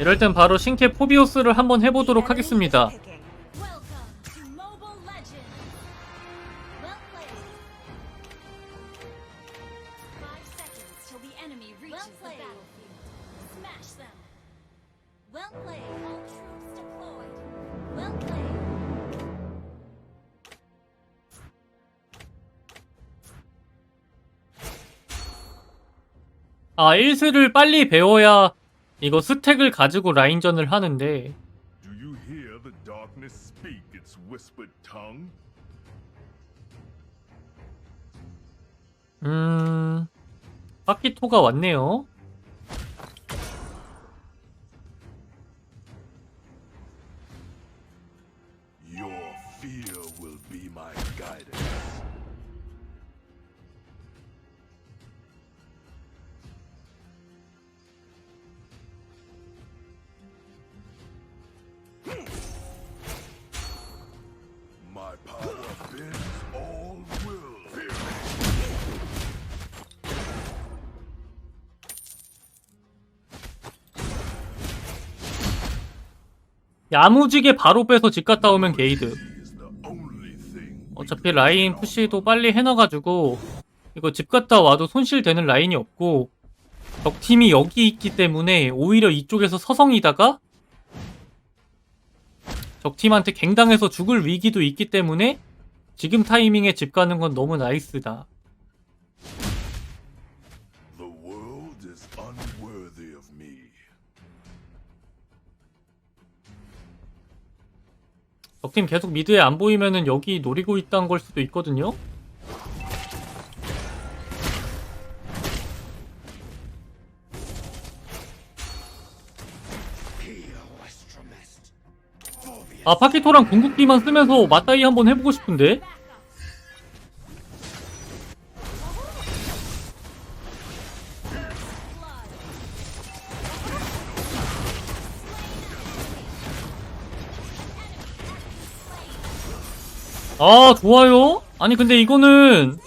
이럴 땐 바로 신캐 포비오스를 한번 해보도록 하겠습니다. 아, 1스를 빨리 배워야 이거 스택을 가지고 라인전을 하는데 Do you hear the darkness speak its whispered tongue? 음... 파키토가 왔네요. 야무지게 바로 빼서 집 갔다 오면 게이드. 어차피 라인 푸시도 빨리 해놔가지고 이거 집 갔다 와도 손실되는 라인이 없고 적팀이 여기 있기 때문에 오히려 이쪽에서 서성이다가 적팀한테 갱당해서 죽을 위기도 있기 때문에 지금 타이밍에 집 가는 건 너무 나이스다. 적팀 계속 미드에 안 보이면은 여기 노리고 있다는 걸 수도 있거든요. 아 파키토랑 궁극기만 쓰면서 맞다이 한번 해보고 싶은데 아 좋아요 아니 근데 이거는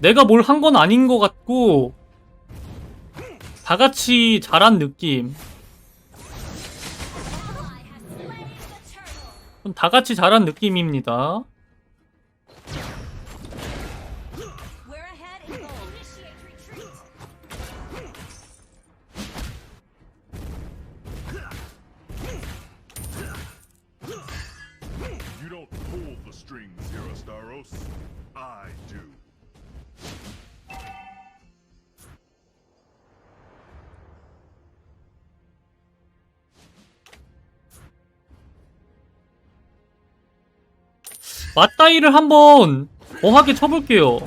내가 뭘 한 건 아닌 것 같고 다 같이 잘한 느낌 Ally has slain the turtle. 좀다 같이 잘한 느낌입니다 the strings, Herostaros. I do. 맞다이를 한번 거하게 쳐볼게요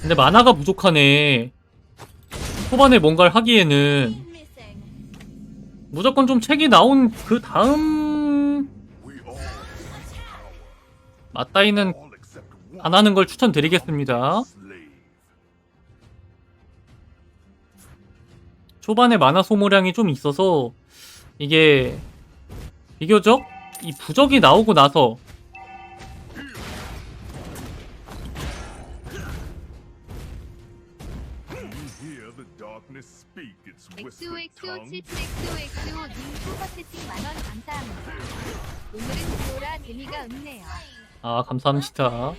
근데 만화가 부족하네 초반에 뭔가를 하기에는. 무조건 좀 책이 나온 그 다음 맞다이는 안 하는 걸 추천드리겠습니다. 초반에 만화 소모량이 좀 있어서 이게 비교적 이 부적이 나오고 나서 XOXO tongue. 77XOXO 님 초과 채팅 만원 감사합니다. 오늘은 듀오라 재미가 없네요. 아 감사합니다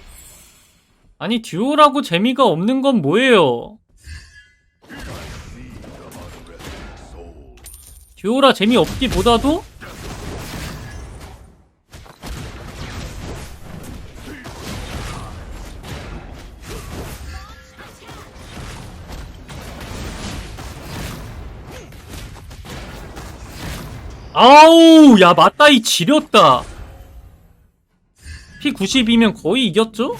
아니 듀오라고 재미가 없는 건 뭐예요. 듀오라 재미없기보다도 아우 야 맞다이 지렸다. P90이면 거의 이겼죠?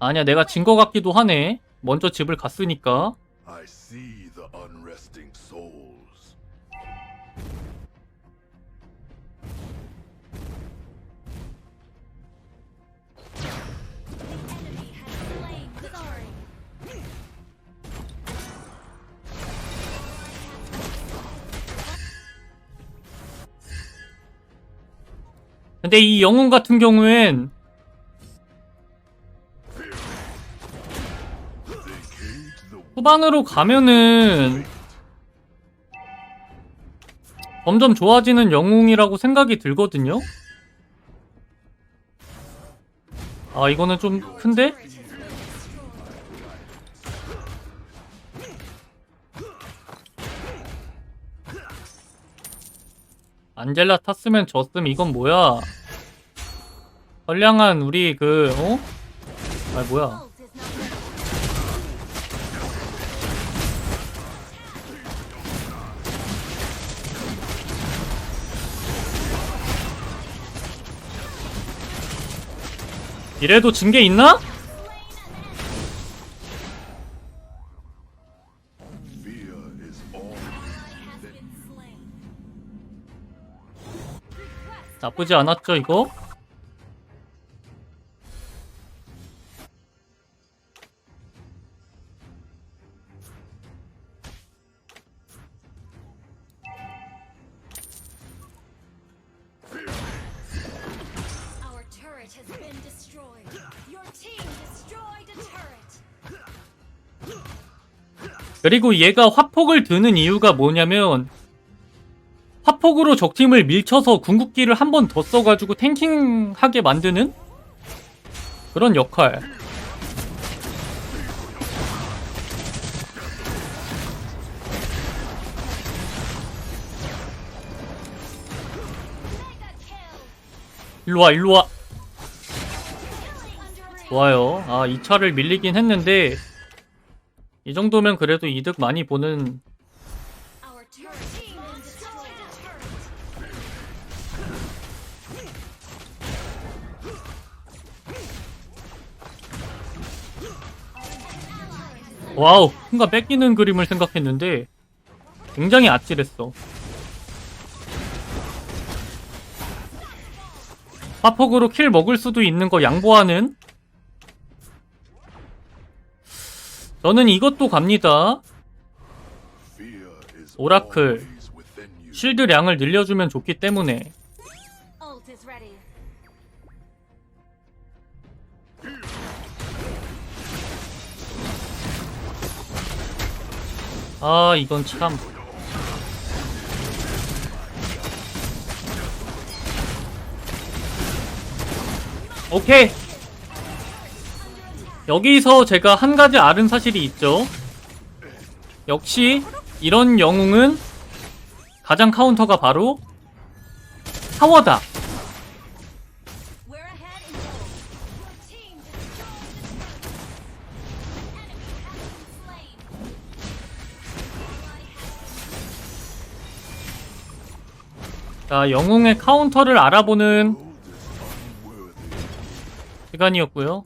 아니야 내가 진 거 같기도 하네. 먼저 집을 갔으니까 근데 이 영웅 같은 경우엔 후반으로 가면은 점점 좋아지는 영웅이라고 생각이 들거든요. 아 이거는 좀 큰데? 안젤라 탔으면 졌음 이건 뭐야? 선량한 우리 그 어? 아 뭐야? 이래도 진게 있나? 나쁘지 않았죠 이거? 그리고 얘가 화폭을 드는 이유가 뭐냐면 화폭으로 적팀을 밀쳐서 궁극기를 한 번 더 써가지고 탱킹하게 만드는 그런 역할. 일로와 일로와. 좋아요 아 2차를 밀리긴 했는데 이 정도면 그래도 이득 많이 보는. 와우 순간 뺏기는 그림을 생각했는데 굉장히 아찔했어 화폭으로 킬 먹을 수도 있는 거 양보하는 저는 이것도 갑니다 오라클. 쉴드량을 늘려주면 좋기 때문에. 아 이건 참 오케이 여기서 제가 한 가지 아는 사실이 있죠 역시 이런 영웅은 가장 카운터가 바로 타워다 자 영웅의 카운터를 알아보는. 시간이었고요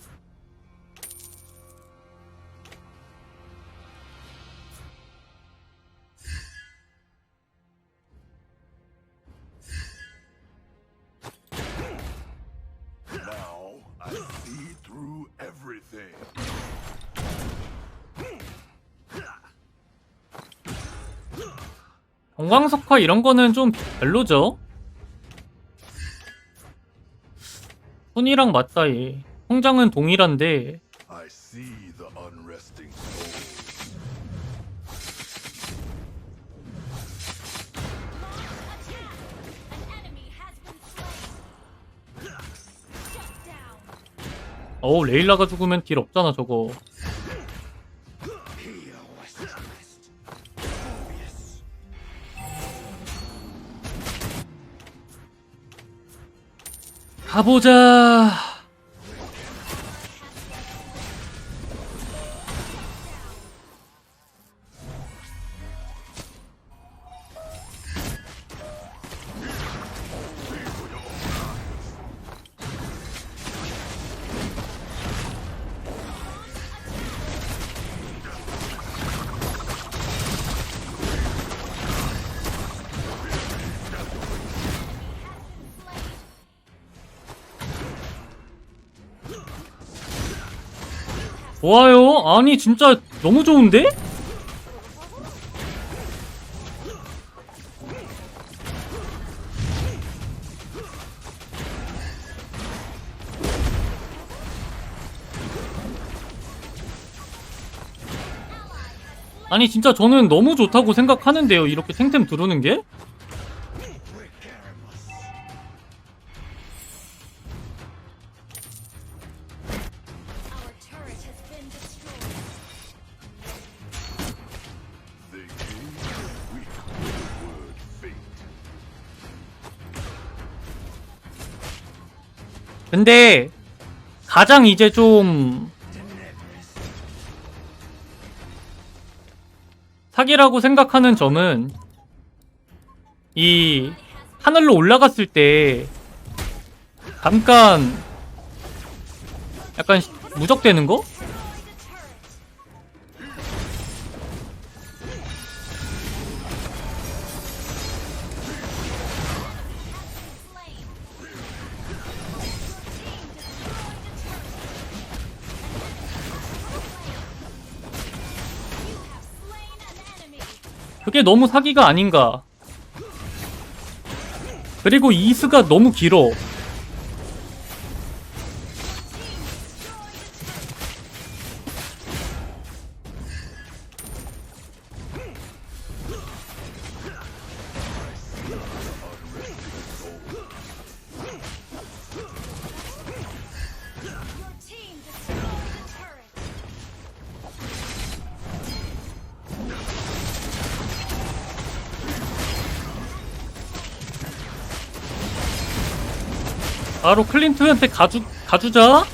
I see through everything. 정광석화 이런 거는 좀 별로죠. 손이랑 맞다 얘. 성장은 동일한데 I see the unresting soul. 어우 레일라가 죽으면 딜 없잖아 저거. 가보자. 좋아요 아니 진짜 너무 좋은데? 아니 진짜 저는 너무 좋다고 생각하는데요 이렇게 생템 들어오는 게? 근데 가장 이제 좀 사기라고 생각하는 점은 이 하늘로 올라갔을 때 잠깐 약간 무적되는 거? 그게 너무 사기가 아닌가. 그리고 이스가 너무 길어. 바로 클린트한테 가주 가주자.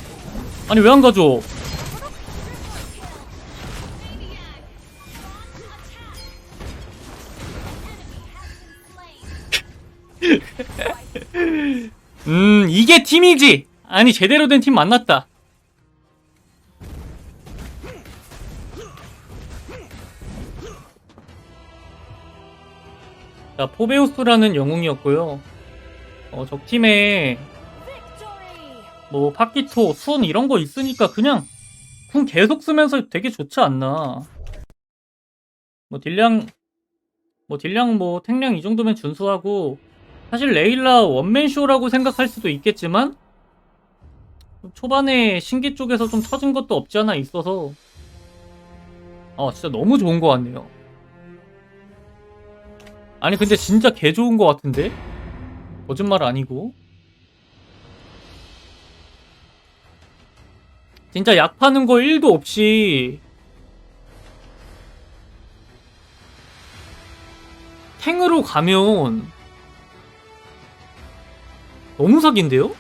아니 왜 안 가져? 음 이게 팀이지. 아니 제대로 된 팀 만났다. 자 포베우스라는 영웅이었고요. 어, 적 팀에 Victory! 뭐 파키토, 순 이런 거 있으니까 그냥 궁 계속 쓰면서 되게 좋지 않나. 뭐 딜량 뭐 딜량 뭐 탱량 이 정도면 준수하고 사실 레일라 원맨 쇼라고 생각할 수도 있겠지만 초반에 신기 쪽에서 좀 처진 것도 없지 않아 있어서 아 진짜 너무 좋은 것 같네요. 아니 근데 진짜 개 좋은 것 같은데 거짓말 아니고 진짜 약 파는 거 1도 없이 탱으로 가면 너무 사기인데요?